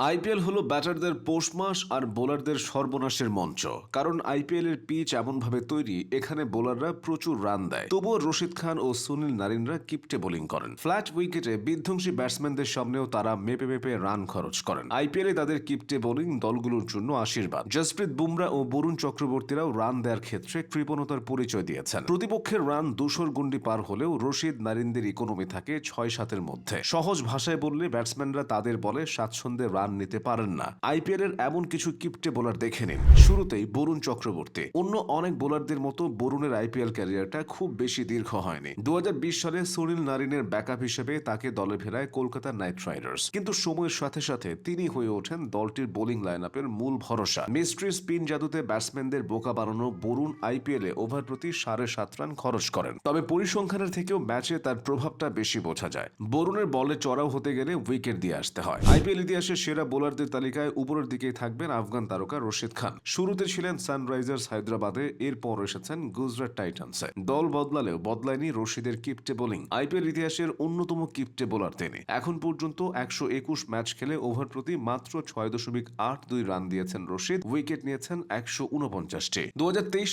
IPL হলো ব্যাটারদের পৌষ মাস আর বোলারদের সর্বনাশের মঞ্চ। কারণ আইপিএল এর পিচ এমনভাবে তৈরি, এখানে বোলাররা প্রচুর রান দেয়। তবুও রশিদ খান ও সুনীল নারিনরা কিপটে বোলিং করেন। ফ্ল্যাট উইকেটে বিধ্বংসী ব্যাটসম্যানদের সামনেও তারা মেপে মেপে রান খরচ করেন। আইপিএলে তাদের কিপটে বোলিং দলগুলোর জন্য আশীর্বাদ। জসপ্রীত বুমরা ও বরুণ চক্রবর্তীরাও রান দেওয়ার ক্ষেত্রে কৃপণতার পরিচয় দিয়েছেন। প্রতিপক্ষের রান দুশোর গুন্ডি পার হলেও রশিদ নারিনদের ইকোনমি থাকে ছয় সাতের মধ্যে। সহজ ভাষায় বললে ব্যাটসম্যানরা তাদের বলে স্বাচ্ছন্দ্যে রান নিতে পারেন না। আইপিএল এর এমন কিছু কিপটে বোলার দেখে নিন। শুরুতেই বরুণ চক্রবর্তী। অন্য অনেক বোলারদের মতো বরুণের আইপিএল ক্যারিয়ারটা খুব বেশি দীর্ঘ হয়নি। দু সালে সুনীল নারিনের ব্যাকআপ হিসেবে তাকে দলে ফেরায় কলকাতা নাইট রাইডার্স। কিন্তু সময়ের সাথে সাথে তিনি হয়ে ওঠেন দলটির বোলিং লাইন আপের মূল ভরসা। মিস্ট্রি স্পিন জাদুতে ব্যাটসম্যানদের বোকা বানানো বরুণ আইপিএলে ওভার প্রতি সাড়ে সাত রান খরচ করেন। তবে পরিসংখ্যানের থেকেও ম্যাচে তার প্রভাবটা বেশি বোঝা যায়। বরুণের বলে চড়াও হতে গেলে উইকেট দিয়ে আসতে হয়। আইপিএল ইতিহাসে সেরা বোলারদের তালিকায় উপরের দিকেই থাকবেন আফগান তারকা রশিদ খান। শুরুতে ছিলেন সানরাইজার্স হায়দ্রাবাদে, এরপর এসেছেন গুজরাট টাইটান্সে। দল বদলালেও বদলায়নি রশিদের কিপটে বোলিং। আইপিএল ইতিহাসের অন্যতম কিপটে বোলার তিনি। এখন পর্যন্ত একশো একুশ ম্যাচ খেলে ওভার প্রতি মাত্র ছয় দশমিক আট দুই রান দিয়েছেন রশিদ, উইকেট নিয়েছেন একশো উনপঞ্চাশটি। দু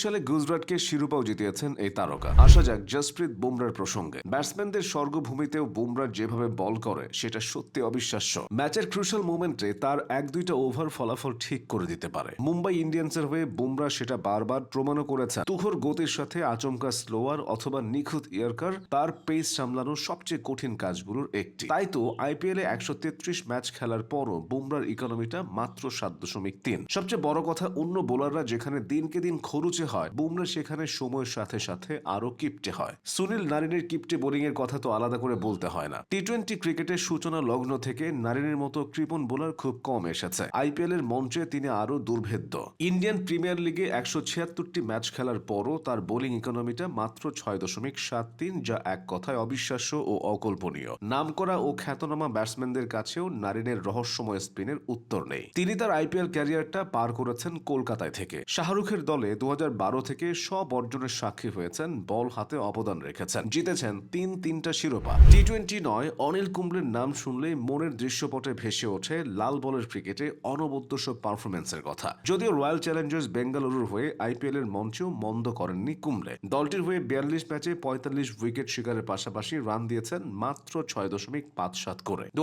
সালে গুজরাটকে শিরোপাও জিতিয়েছেন এই তারকা। আসা যাক জসপ্রীত বুমরার প্রসঙ্গে। ব্যাটসম্যানদের স্বর্গভূমিতেও বুমরা যেভাবে বল করে, সেটা সত্যি অবিশ্বাস্য। ম্যাচের ক্রুশাল মোমেন্টে তার এক দুইটা ওভার ফলাফল ঠিক করে দিতে পারে। মুম্বাই ইন্ডিয়ান্সের হয়ে বুমরা সেটা বারবার প্রমাণও করেছেন তুখর গতির সাথে আচমকা স্লোয়ার অথবা নিখুঁত ইয়ারকার, তার পেস সামলানোর সবচেয়ে কঠিন কাজগুলোর একটি। তাই তো আইপিএল এ একশো তেত্রিশ ম্যাচ খেলার পরও বুমরার ইকোনমিটা মাত্র সাত দশমিক তিন। সবচেয়ে বড় কথা অন্য বোলাররা যেখানে দিনকে দিন খরুচে হয়, বুমরা সেখানে সময়ের সাথে সাথে আরও কিপটে হয়। সুনীল নারিনের কিপটে বোলিং এর কথা তো আলাদা করে বলতে হয় না। টি টোয়েন্টি ক্রিকেটের সূচনা লগ্ন থেকে নারিনের মতো কৃপণ বোলার খুব কম এসেছে। আইপিএল এর মঞ্চে তিনি আরও দুর্ভেদ্য। ইন্ডিয়ান প্রিমিয়ার লিগে একশো ছিয়াত্তরটি ম্যাচ খেলার পরও তার বোলিং ইকোনমিটা মাত্র ছয় দশমিক সাত তিন, যা এক কথায় অবিশ্বাস্য ও অকল্পনীয়। নামকরা ও খ্যাতনামা ব্যাটসম্যানদের কাছেও নারিনের রহস্যময় স্পিনের উত্তর নেই। তিনি তার আইপিএল ক্যারিয়ারটা পার করেছেন কলকাতায় থেকে। শাহরুখের দলে দু হাজার বারো থেকে সব অর্জনের সাক্ষী হয়েছেন, বল হাতে অবদান রেখেছেন। জিতেছেন তিন তিনটা শিরোপা। টি টোয়েন্টি নয় অনিল কুম্বলের নাম শুনলেই মনের দৃশ্যপটে ভেসে ওঠে লাল বলের ক্রিকেটে অনবদ্য সব পারফরমেন্সের কথা। যদিও রয়্যাল চ্যালেঞ্জার্স বেঙ্গালুরুর হয়ে আইপিএল এর মঞ্চেও মন্দ করেননি কুম্বলে দলটির হয়ে বিয়াল্লিশ ম্যাচে পঁয়তাল্লিশ উইকেট শিকারের পাশাপাশি রান দিয়েছেন মাত্র ছয় দশমিক পাঁচ সাত করে। দু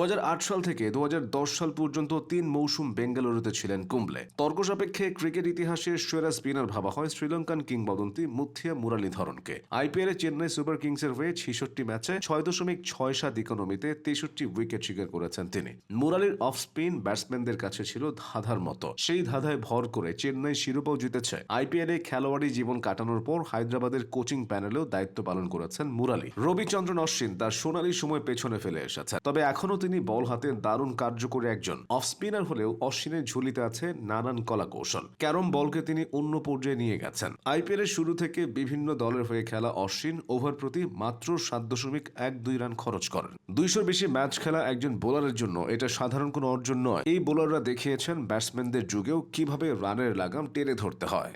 সাল থেকে দু সাল পর্যন্ত তিন মৌসুম বেঙ্গালুরুতে ছিলেন কুম্বলে তর্ক সাপেক্ষে ক্রিকেট ইতিহাসের সেরা স্পিনার ভাবা হয় শ্রীলঙ্কান কিংবদন্তি মুথিয়া মুরালীধরনকে। আইপিএল চেন্নাই সুপার কিংসের হয়ে ছেষট্টি ম্যাচে ছয় দশমিক ছয় সাত ইকোনমিতে তেষট্টি উইকেট শিকার করেছেন তিনি। মুরালির অফ স্পিন ব্যাটসম্যানদের কাছে ছিল ধাঁধার মতো। সেই ধাঁধায় ভর করে চেন্নাই শিরোপাও জিতেছে। আইপিএল এ খেলোয়াড়ি জীবন কাটানোর পর হায়দ্রাবাদের কোচিং প্যানেলেও দায়িত্ব পালন করেছেন মুরালি। রবিচন্দ্রন অশ্বিন তার সোনালী সময় পেছনে ফেলে এসেছে তবে এখনও তিনি বল হাতে দারুণ কার্যকরী একজন। অফ স্পিনার হলেও অশ্বিনের ঝুলিতে আছে নানান কলা কৌশল ক্যারম বলকে তিনি অন্য পর্যায়ে নিয়ে গেছেন। আইপিএল এর শুরু থেকে বিভিন্ন দলের হয়ে খেলা অশ্বিন ওভার প্রতি মাত্র সাত দশমিক এক দুই রান খরচ করেন। দুইশোর বেশি ম্যাচ খেলা একজন বোলারের জন্য এটা সাধারণ কোনো অর্জন নয়। এই বোলাররা দেখিয়েছেন ব্যাটসম্যানদের যুগেও কীভাবে রানের লাগাম টেনে ধরতে হয়।